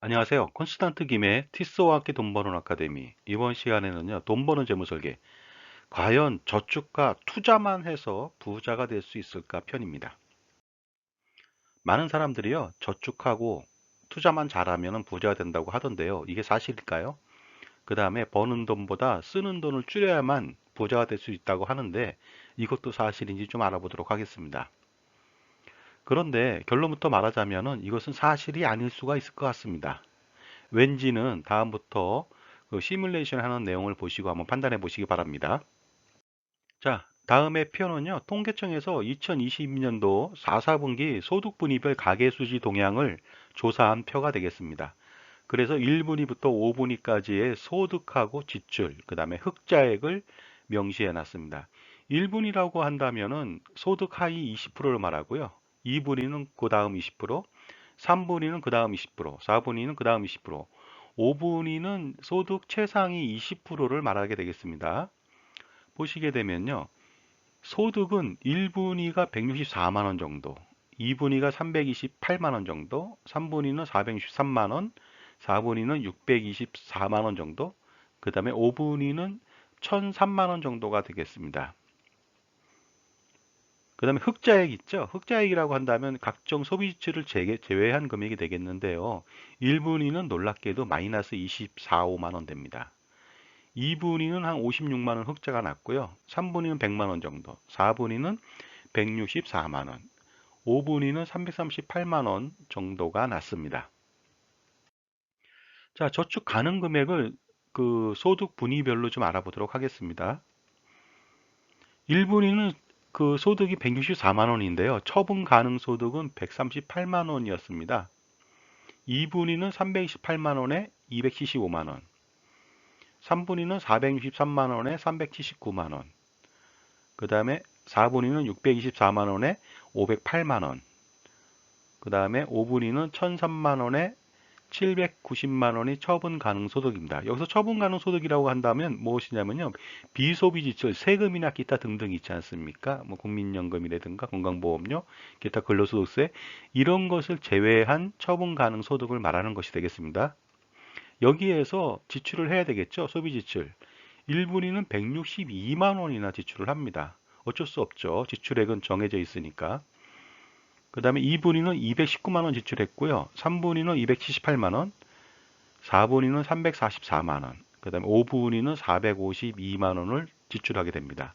안녕하세요. 콘스탄트 김의 티스와 함께 돈 버는 아카데미. 이번 시간에는요, 돈 버는 재무 설계. 과연 저축과 투자만 해서 부자가 될 수 있을까 편입니다. 많은 사람들이요, 저축하고 투자만 잘하면 부자가 된다고 하던데요. 이게 사실일까요? 그 다음에 버는 돈보다 쓰는 돈을 줄여야만 부자가 될 수 있다고 하는데 이것도 사실인지 좀 알아보도록 하겠습니다. 그런데 결론부터 말하자면 이것은 사실이 아닐 수가 있을 것 같습니다. 왠지는 다음부터 그 시뮬레이션 하는 내용을 보시고 한번 판단해 보시기 바랍니다. 자, 다음의 표는요, 통계청에서 2022년도 4, 4분기 소득분위별 가계수지 동향을 조사한 표가 되겠습니다. 그래서 1분위부터 5분위까지의 소득하고 지출, 그 다음에 흑자액을 명시해 놨습니다. 1분위라고 한다면 은 소득 하위 20%를 말하고요. 2분위는 그 다음 20%, 3분위는 그 다음 20%, 4분위는 그 다음 20%, 5분위는 소득 최상위 20%를 말하게 되겠습니다. 보시게 되면요. 소득은 1분위가 164만원 정도, 2분위가 328만원 정도, 3분위는 463만원, 4분위는 624만원 정도, 그 다음에 5분위는 1003만원 정도가 되겠습니다. 그 다음에 흑자액 있죠? 흑자액이라고 한다면 각종 소비 지출을 제외한 금액이 되겠는데요. 1분위는 놀랍게도 마이너스 24, 5만원 됩니다. 2분위는 한 56만원 흑자가 났고요. 3분위는 100만원 정도, 4분위는 164만원, 5분위는 338만원 정도가 났습니다. 자, 저축 가능 금액을 그 소득 분위별로 좀 알아보도록 하겠습니다. 1분위는 그 소득이 164만 원인데요. 처분 가능 소득은 138만 원이었습니다. 2분위는 328만 원에 275만 원. 3분위는 463만 원에 379만 원. 그 다음에 4분위는 624만 원에 508만 원. 그 다음에 5분위는 1003만 원에 790만 원이 처분 가능 소득입니다. 여기서 처분 가능 소득이라고 한다면 무엇이냐면요. 비소비 지출, 세금이나 기타 등등 있지 않습니까? 뭐 국민연금이라든가 건강보험료, 기타 근로소득세 이런 것을 제외한 처분 가능 소득을 말하는 것이 되겠습니다. 여기에서 지출을 해야 되겠죠. 소비 지출. 1분위는 162만 원이나 지출을 합니다. 어쩔 수 없죠. 지출액은 정해져 있으니까. 그 다음에 2분위는 219만원 지출했고요. 3분위는 278만원, 4분위는 344만원, 그 다음에 5분위는 452만원을 지출하게 됩니다.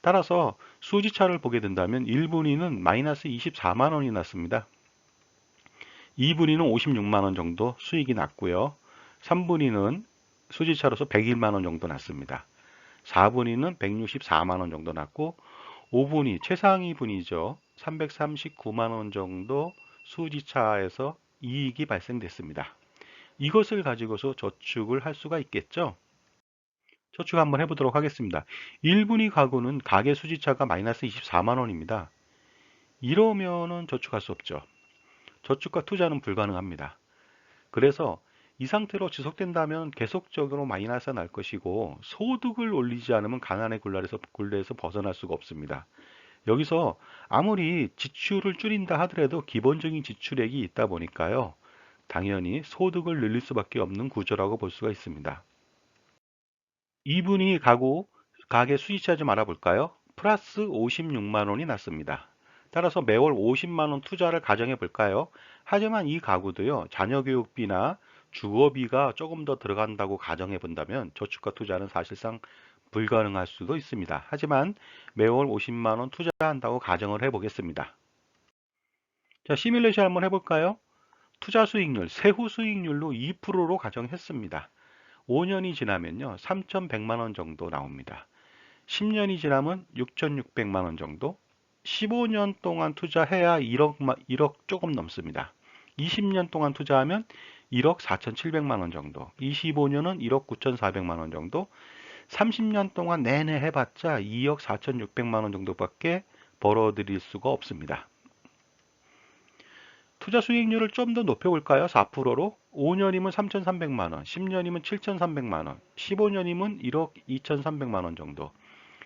따라서 수지차를 보게 된다면 1분위는 마이너스 24만원이 났습니다. 2분위는 56만원 정도 수익이 났고요. 3분위는 수지차로서 101만원 정도 났습니다. 4분위는 164만원 정도 났고 5분위 최상위 분이죠. 339만 원 정도 수지차에서 이익이 발생됐습니다. 이것을 가지고서 저축을 할 수가 있겠죠. 저축 한번 해보도록 하겠습니다. 1분위 가구는 가계 수지차가 마이너스 24만 원입니다. 이러면은 저축할 수 없죠. 저축과 투자는 불가능합니다. 그래서 이 상태로 지속된다면 계속적으로 마이너스가 날 것이고 소득을 올리지 않으면 가난의 굴레에서, 굴레에서 벗어날 수가 없습니다. 여기서 아무리 지출을 줄인다 하더라도 기본적인 지출액이 있다 보니까요. 당연히 소득을 늘릴 수밖에 없는 구조라고 볼 수가 있습니다. 이분이 가구 가계 수익차 좀 알아볼까요? 플러스 56만 원이 났습니다. 따라서 매월 50만 원 투자를 가정해 볼까요? 하지만 이 가구도요. 자녀 교육비나 주거비가 조금 더 들어간다고 가정해 본다면 저축과 투자는 사실상 불가능할 수도 있습니다. 하지만 매월 50만원 투자한다고 가정을 해보겠습니다. 자, 시뮬레이션 한번 해볼까요? 투자 수익률, 세후 수익률로 2%로 가정했습니다. 5년이 지나면요, 3,100만원 정도 나옵니다. 10년이 지나면 6,600만원 정도, 15년 동안 투자해야 1억, 1억 조금 넘습니다. 20년 동안 투자하면 1억 4,700만 원 정도, 25년은 1억 9,400만 원 정도, 30년 동안 내내 해봤자 2억 4,600만 원 정도밖에 벌어들일 수가 없습니다. 투자 수익률을 좀 더 높여볼까요? 4%로 5년이면 3,300만 원, 10년이면 7,300만 원, 15년이면 1억 2,300만 원 정도,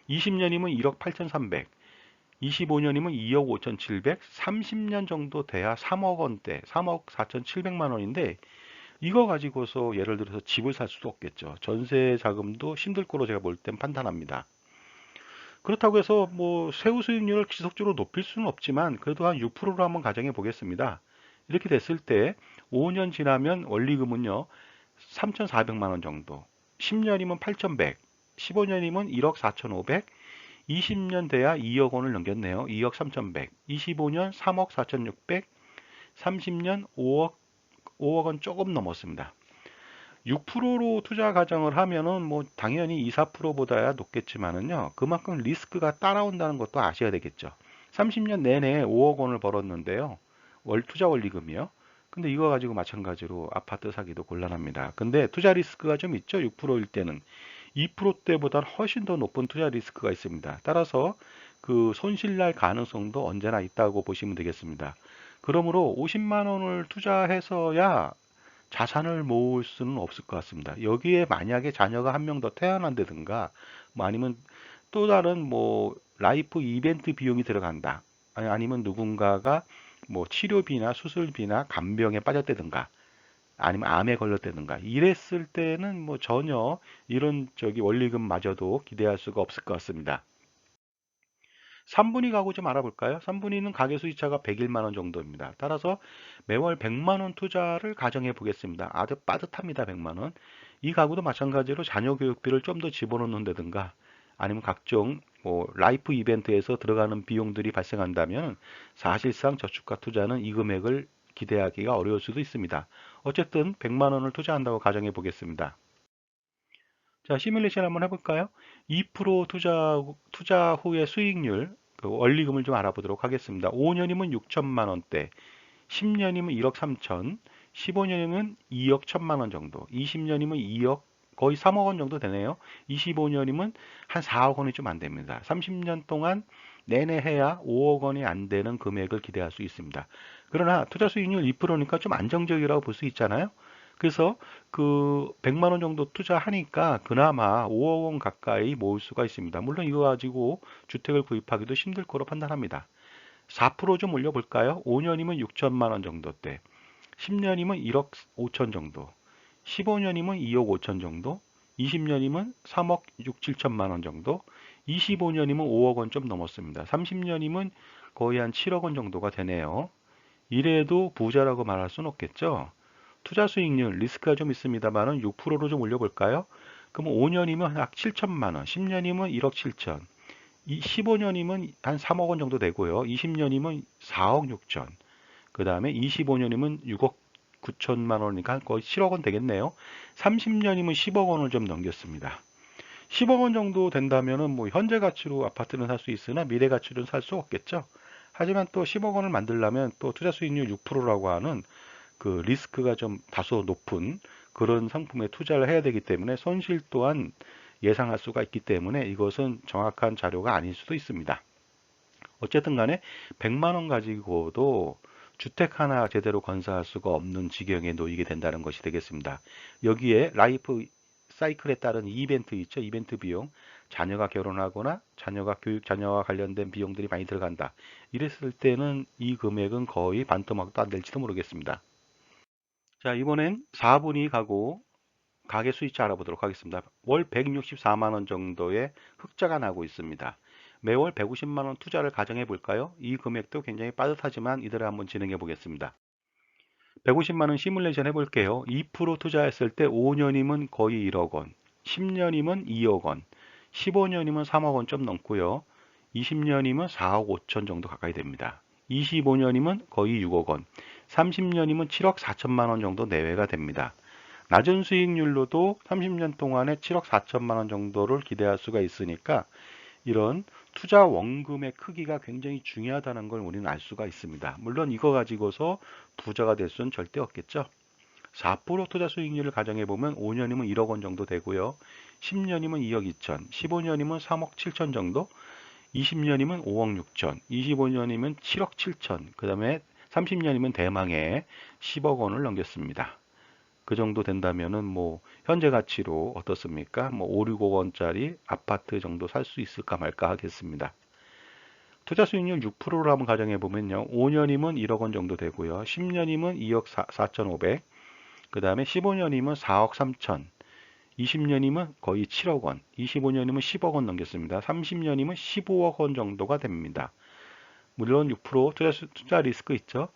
20년이면 1억 8,300, 25년이면 2억 5,700, 30년 정도 돼야 3억 원대, 3억 4,700만 원인데 이거 가지고서 예를 들어서 집을 살 수도 없겠죠. 전세 자금도 힘들 거로 제가 볼 땐 판단합니다. 그렇다고 해서 뭐 세후 수익률을 지속적으로 높일 수는 없지만 그래도 한 6%로 한번 가정해 보겠습니다. 이렇게 됐을 때 5년 지나면 원리금은요 3,400만 원 정도 10년이면 8,100 15년이면 1억 4,500 20년 돼야 2억 원을 넘겼네요. 2억 3,100 25년 3억 4,600 30년 5억 5억 원 조금 넘었습니다. 6%로 투자 가정을 하면은 뭐 당연히 2, 4%보다야 높겠지만은요. 그만큼 리스크가 따라온다는 것도 아셔야 되겠죠. 30년 내내 5억 원을 벌었는데요. 월 투자 원리금이요. 근데 이거 가지고 마찬가지로 아파트 사기도 곤란합니다. 근데 투자 리스크가 좀 있죠. 6%일 때는 2%대보다 훨씬 더 높은 투자 리스크가 있습니다. 따라서 그 손실 날 가능성도 언제나 있다고 보시면 되겠습니다. 그러므로 50만 원을 투자해서야 자산을 모을 수는 없을 것 같습니다. 여기에 만약에 자녀가 한 명 더 태어난다든가 뭐 아니면 또 다른 뭐 라이프 이벤트 비용이 들어간다. 아니- 아니면 누군가가 뭐 치료비나 수술비나 간병에 빠졌다든가 아니면 암에 걸렸다든가 이랬을 때는 뭐 전혀 이런 저기 원리금마저도 기대할 수가 없을 것 같습니다. 3분위 가구 좀 알아볼까요? 3분위는 가계수익차가 101만 원 정도입니다. 따라서 매월 100만 원 투자를 가정해 보겠습니다. 아주 빠듯합니다. 100만 원. 이 가구도 마찬가지로 자녀 교육비를 좀 더 집어넣는다든가 아니면 각종 뭐 라이프 이벤트에서 들어가는 비용들이 발생한다면 사실상 저축과 투자는 이 금액을 기대하기가 어려울 수도 있습니다. 어쨌든 100만 원을 투자한다고 가정해 보겠습니다. 자, 시뮬레이션 한번 해볼까요? 2% 투자, 투자 후의 수익률, 그 원리금을 좀 알아보도록 하겠습니다. 5년이면 6천만 원대, 10년이면 1억 3천, 15년이면 2억 1천만 원 정도, 20년이면 2억 거의 3억 원 정도 되네요. 25년이면 한 4억 원이 좀 안 됩니다. 30년 동안 내내 해야 5억 원이 안 되는 금액을 기대할 수 있습니다. 그러나 투자 수익률 2%니까 좀 안정적이라고 볼 수 있잖아요. 그래서 그 100만 원 정도 투자하니까 그나마 5억 원 가까이 모을 수가 있습니다. 물론 이거 가지고 주택을 구입하기도 힘들 거로 판단합니다. 4%좀 올려볼까요? 5년이면 6천만 원 정도 대 10년이면 1억 5천 정도 15년이면 2억 5천 정도 20년이면 3억 6, 7천만 원 정도 25년이면 5억 원 좀 넘었습니다. 30년이면 거의 한 7억 원 정도가 되네요. 이래도 부자라고 말할 수는 없겠죠. 투자 수익률 리스크가 좀 있습니다만은 6%로 좀 올려볼까요? 그럼 5년이면 약 7천만 원, 10년이면 1억 7천, 15년이면 한 3억 원 정도 되고요. 20년이면 4억 6천, 그 다음에 25년이면 6억 9천만 원이니까 거의 7억 원 되겠네요. 30년이면 10억 원을 좀 넘겼습니다. 10억 원 정도 된다면은 뭐 현재 가치로 아파트는 살 수 있으나 미래 가치로는 살 수 없겠죠. 하지만 또 10억 원을 만들려면 또 투자 수익률 6%라고 하는 그 리스크가 좀 다소 높은 그런 상품에 투자를 해야 되기 때문에 손실 또한 예상할 수가 있기 때문에 이것은 정확한 자료가 아닐 수도 있습니다. 어쨌든 간에 100만 원 가지고도 주택 하나 제대로 건설할 수가 없는 지경에 놓이게 된다는 것이 되겠습니다. 여기에 라이프 사이클에 따른 이벤트 있죠. 이벤트 비용. 자녀가 결혼하거나 자녀가 교육 자녀와 관련된 비용들이 많이 들어간다. 이랬을 때는 이 금액은 거의 반토막도 안 될지도 모르겠습니다. 자, 이번엔 4분위 가구 가계 수익차 알아보도록 하겠습니다. 월 164만 원 정도의 흑자가 나고 있습니다. 매월 150만 원 투자를 가정해 볼까요? 이 금액도 굉장히 빠듯하지만 이대로 한번 진행해 보겠습니다. 150만 원 시뮬레이션 해볼게요. 2% 투자했을 때 5년이면 거의 1억 원, 10년이면 2억 원, 15년이면 3억 원 좀 넘고요. 20년이면 4억 5천 정도 가까이 됩니다. 25년이면 거의 6억 원, 30년이면 7억 4천만 원 정도 내외가 됩니다. 낮은 수익률로도 30년 동안에 7억 4천만 원 정도를 기대할 수가 있으니까 이런 투자 원금의 크기가 굉장히 중요하다는 걸 우리는 알 수가 있습니다. 물론 이거 가지고서 부자가 될 수는 절대 없겠죠. 4% 투자 수익률을 가정해 보면 5년이면 1억 원 정도 되고요. 10년이면 2억 2천, 15년이면 3억 7천 정도, 20년이면 5억 6천, 25년이면 7억 7천, 그 다음에 30년이면 대망의 10억 원을 넘겼습니다. 그 정도 된다면은 뭐 현재 가치로 어떻습니까? 뭐 5, 6억 원짜리 아파트 정도 살 수 있을까 말까 하겠습니다. 투자 수익률 6%로 한번 가정해 보면요. 5년이면 1억 원 정도 되고요. 10년이면 2억 4, 4,500, 그 다음에 15년이면 4억 3천, 20년이면 거의 7억 원, 25년이면 10억 원 넘겼습니다. 30년이면 15억 원 정도가 됩니다. 물론 6% 투자, 투자 리스크 있죠.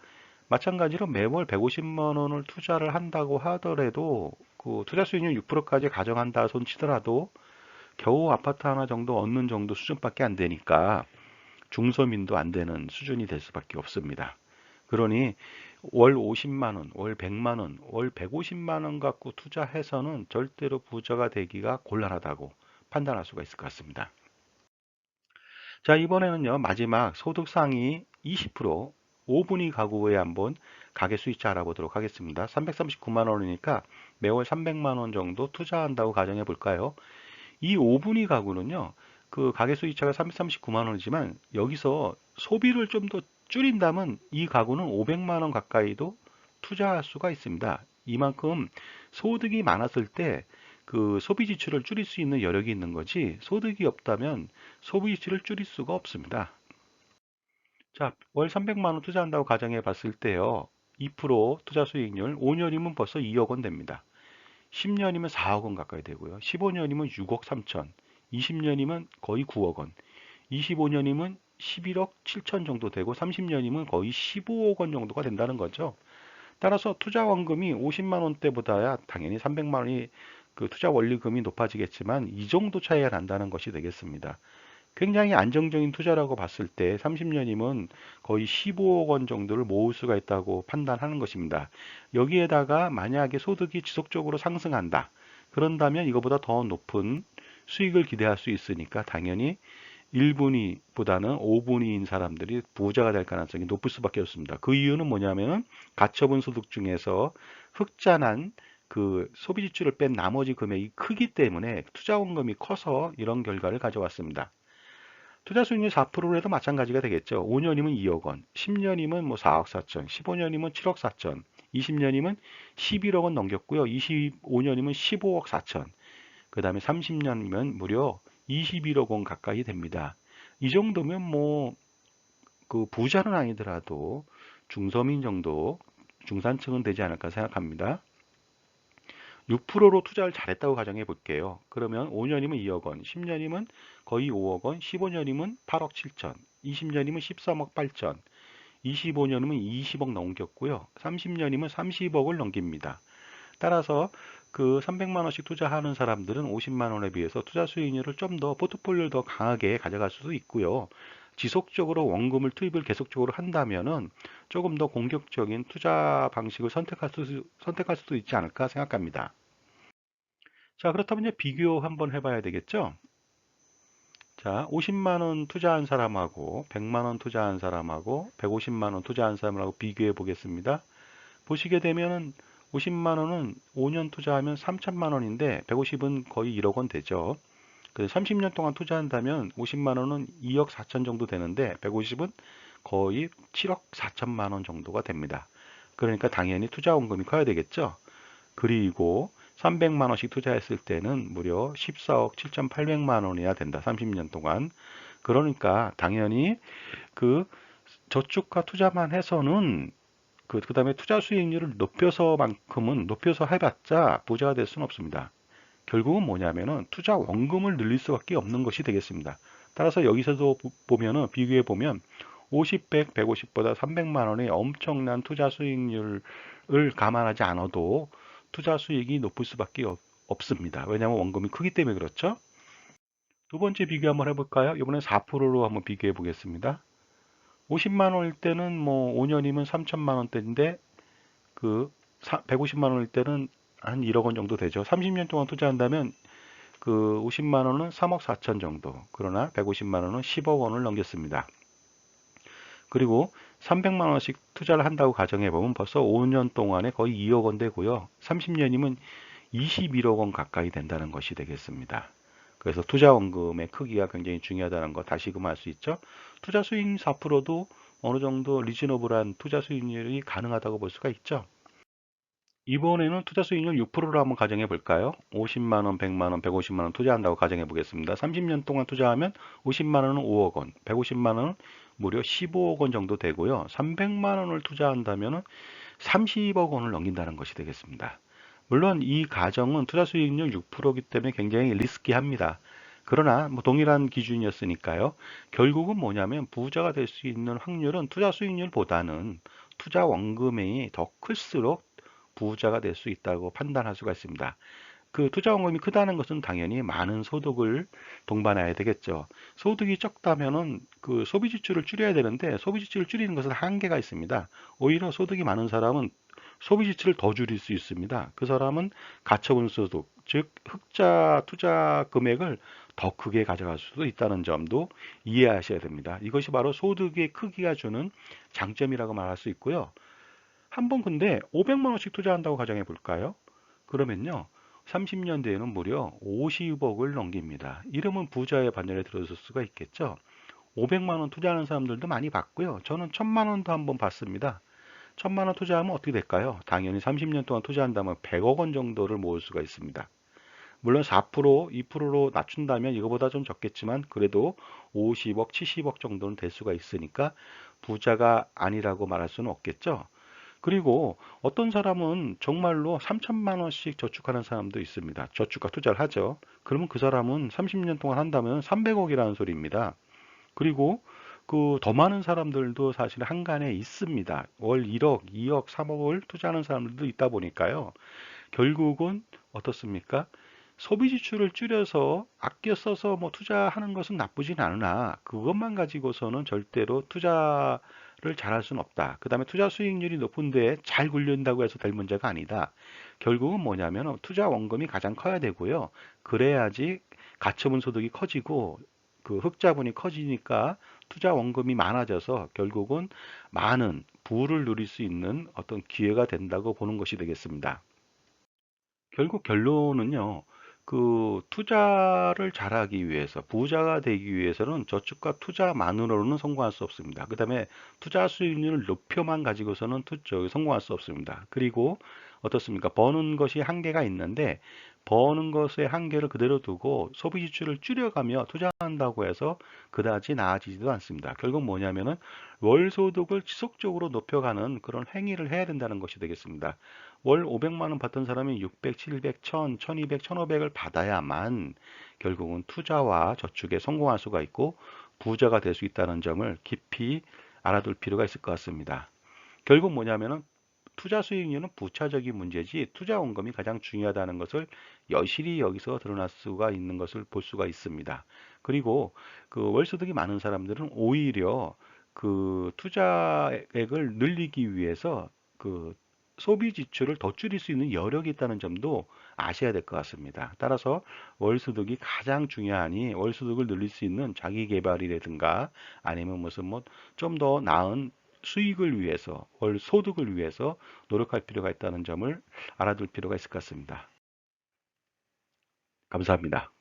마찬가지로 매월 150만 원을 투자를 한다고 하더라도 그 투자 수익률 6%까지 가정한다 손 치더라도 겨우 아파트 하나 정도 얻는 정도 수준밖에 안 되니까 중서민도 안 되는 수준이 될 수밖에 없습니다. 그러니 월 50만 원, 월 100만 원, 월 150만 원 갖고 투자해서는 절대로 부자가 되기가 곤란하다고 판단할 수가 있을 것 같습니다. 자, 이번에는요. 마지막 소득 상위 20% 5분위 가구에 한번 가계 수익자 알아보도록 하겠습니다. 339만 원이니까 매월 300만 원 정도 투자한다고 가정해 볼까요? 이 5분위 가구는요. 그 가계 수익차가 339만 원이지만 여기서 소비를 좀 더 줄인다면 이 가구는 500만 원 가까이도 투자할 수가 있습니다. 이만큼 소득이 많았을 때 그 소비 지출을 줄일 수 있는 여력이 있는 거지 소득이 없다면 소비 지출을 줄일 수가 없습니다. 자, 월 300만 원 투자한다고 가정해 봤을 때요. 2% 투자 수익률 5년이면 벌써 2억 원 됩니다. 10년이면 4억 원 가까이 되고요. 15년이면 6억 3천, 20년이면 거의 9억 원, 25년이면 11억 7천 정도 되고 30년이면 거의 15억 원 정도가 된다는 거죠. 따라서 투자 원금이 50만 원대보다야 당연히 300만 원이 그 투자 원리금이 높아지겠지만 이 정도 차이가 난다는 것이 되겠습니다. 굉장히 안정적인 투자라고 봤을 때 30년이면 거의 15억 원 정도를 모을 수가 있다고 판단하는 것입니다. 여기에다가 만약에 소득이 지속적으로 상승한다. 그런다면 이거보다 더 높은 수익을 기대할 수 있으니까 당연히 1분위보다는 5분위인 사람들이 부자가 될 가능성이 높을 수밖에 없습니다. 그 이유는 뭐냐면 가처분 소득 중에서 흑자난 그 소비 지출을 뺀 나머지 금액이 크기 때문에 투자 원금이 커서 이런 결과를 가져왔습니다. 투자 수익률 4%로 해도 마찬가지가 되겠죠. 5년이면 2억 원, 10년이면 뭐 4억 4천, 15년이면 7억 4천, 20년이면 11억 원 넘겼고요. 25년이면 15억 4천, 그 다음에 30년이면 무려 21억 원 가까이 됩니다. 이 정도면 뭐 그 부자는 아니더라도 중서민 정도 중산층은 되지 않을까 생각합니다. 6%로 투자를 잘했다고 가정해 볼게요. 그러면 5년이면 2억 원, 10년이면 거의 5억 원, 15년이면 8억 7천, 20년이면 13억 8천, 25년이면 20억 넘겼고요. 30년이면 30억을 넘깁니다. 따라서 그 300만 원씩 투자하는 사람들은 50만 원에 비해서 투자 수익률을 좀 더 포트폴리오를 더 강하게 가져갈 수도 있고요. 지속적으로 원금을 투입을 계속적으로 한다면은 조금 더 공격적인 투자 방식을 선택할, 수, 선택할 수도 있지 않을까 생각합니다. 자, 그렇다면 이제 비교 한번 해봐야 되겠죠? 자, 50만 원 투자한 사람하고 100만 원 투자한 사람하고 150만 원 투자한 사람하고 비교해 보겠습니다. 보시게 되면은 50만 원은 5년 투자하면 3천만 원인데 150은 거의 1억 원 되죠. 그 30년 동안 투자한다면 50만 원은 2억 4천 정도 되는데 150은 거의 7억 4천만 원 정도가 됩니다. 그러니까 당연히 투자 원금이 커야 되겠죠. 그리고 300만 원씩 투자했을 때는 무려 14억 7,800만 원이나 된다. 30년 동안. 그러니까 당연히 그 저축과 투자만 해서는 그, 그 다음에 투자 수익률을 높여서만큼은 높여서 해봤자 부자가 될 수는 없습니다. 결국은 뭐냐면은 투자 원금을 늘릴 수밖에 없는 것이 되겠습니다. 따라서 여기서도 보면은 비교해 보면 50, 100, 150보다 300만 원의 엄청난 투자 수익률을 감안하지 않아도 투자 수익이 높을 수밖에 없 습니다. 왜냐하면 원금이 크기 때문에 그렇죠. 두 번째 비교 한번 해볼까요? 이번엔 4%로 한번 비교해 보겠습니다. 50만 원일 때는 뭐 5년이면 3천만 원대인데 그 150만 원일 때는 한 1억 원 정도 되죠. 30년 동안 투자한다면 그 50만 원은 3억 4천 정도. 그러나 150만 원은 10억 원을 넘겼습니다. 그리고 300만 원씩 투자를 한다고 가정해 보면 벌써 5년 동안에 거의 2억 원 되고요. 30년이면 21억 원 가까이 된다는 것이 되겠습니다. 그래서 투자 원금의 크기가 굉장히 중요하다는 거 다시금 알 수 있죠. 투자 수익 4%도 어느 정도 리즈너블한 투자 수익률이 가능하다고 볼 수가 있죠. 이번에는 투자 수익률 6%로 한번 가정해 볼까요? 50만 원, 100만 원, 150만 원 투자한다고 가정해 보겠습니다. 30년 동안 투자하면 50만 원은 5억 원, 150만 원은 무려 15억 원 정도 되고요. 300만 원을 투자한다면 30억 원을 넘긴다는 것이 되겠습니다. 물론 이 가정은 투자 수익률 6%이기 때문에 굉장히 리스키합니다. 그러나 뭐 동일한 기준이었으니까요. 결국은 뭐냐면 부자가 될 수 있는 확률은 투자 수익률보다는 투자 원금이 더 클수록 부자가 될 수 있다고 판단할 수가 있습니다. 그 투자 원금이 크다는 것은 당연히 많은 소득을 동반해야 되겠죠. 소득이 적다면은 그 소비 지출을 줄여야 되는데 소비 지출을 줄이는 것은 한계가 있습니다. 오히려 소득이 많은 사람은 소비 지출을 더 줄일 수 있습니다. 그 사람은 가처분 소득, 즉 흑자 투자 금액을 더 크게 가져갈 수도 있다는 점도 이해하셔야 됩니다. 이것이 바로 소득의 크기가 주는 장점이라고 말할 수 있고요. 한번 근데 500만 원씩 투자한다고 가정해 볼까요? 그러면요. 30년 뒤에는 무려 50억을 넘깁니다. 이러면 부자의 반열에 들어설 수가 있겠죠. 500만 원 투자하는 사람들도 많이 봤고요. 저는 1000만 원도 한번 봤습니다. 1000만 원 투자하면 어떻게 될까요? 당연히 30년 동안 투자한다면 100억 원 정도를 모을 수가 있습니다. 물론 4%, 2%로 낮춘다면 이거보다 좀 적겠지만 그래도 50억, 70억 정도는 될 수가 있으니까 부자가 아니라고 말할 수는 없겠죠. 그리고 어떤 사람은 정말로 3천만 원씩 저축하는 사람도 있습니다. 저축과 투자를 하죠. 그러면 그 사람은 30년 동안 한다면 300억이라는 소리입니다. 그리고 그 더 많은 사람들도 사실 한간에 있습니다. 월 1억, 2억, 3억을 투자하는 사람들도 있다 보니까요. 결국은 어떻습니까? 소비 지출을 줄여서 아껴 써서 뭐 투자하는 것은 나쁘진 않으나 그것만 가지고서는 절대로 투자를 잘할 수는 없다. 그 다음에 투자 수익률이 높은데 잘 굴린다고 해서 될 문제가 아니다. 결국은 뭐냐면 투자 원금이 가장 커야 되고요. 그래야지 가처분 소득이 커지고 그 흑자분이 커지니까 투자 원금이 많아져서 결국은 많은 부를 누릴 수 있는 어떤 기회가 된다고 보는 것이 되겠습니다. 결국 결론은요. 그 투자를 잘하기 위해서 부자가 되기 위해서는 저축과 투자만으로는 성공할 수 없습니다. 그 다음에 투자 수익률을 높여만 가지고서는 투, 저, 성공할 수 없습니다. 그리고 어떻습니까? 버는 것이 한계가 있는데 버는 것의 한계를 그대로 두고 소비 지출을 줄여가며 투자한다고 해서 그다지 나아지지도 않습니다. 결국 뭐냐면은 월 소득을 지속적으로 높여가는 그런 행위를 해야 된다는 것이 되겠습니다. 월 500만 원 받던 사람이 600, 700, 1000, 1200, 1500을 받아야만 결국은 투자와 저축에 성공할 수가 있고 부자가 될 수 있다는 점을 깊이 알아둘 필요가 있을 것 같습니다. 결국 뭐냐면은 투자 수익률은 부차적인 문제지 투자 원금이 가장 중요하다는 것을 여실히 여기서 드러날 수가 있는 것을 볼 수가 있습니다. 그리고 그 월소득이 많은 사람들은 오히려 그 투자액을 늘리기 위해서 그 소비 지출을 더 줄일 수 있는 여력이 있다는 점도 아셔야 될 것 같습니다. 따라서 월소득이 가장 중요하니 월소득을 늘릴 수 있는 자기 개발이라든가 아니면 무슨 뭐 좀 더 나은 수익을 위해서 월 소득을 위해서 노력할 필요가 있다는 점을 알아둘 필요가 있을 것 같습니다. 감사합니다.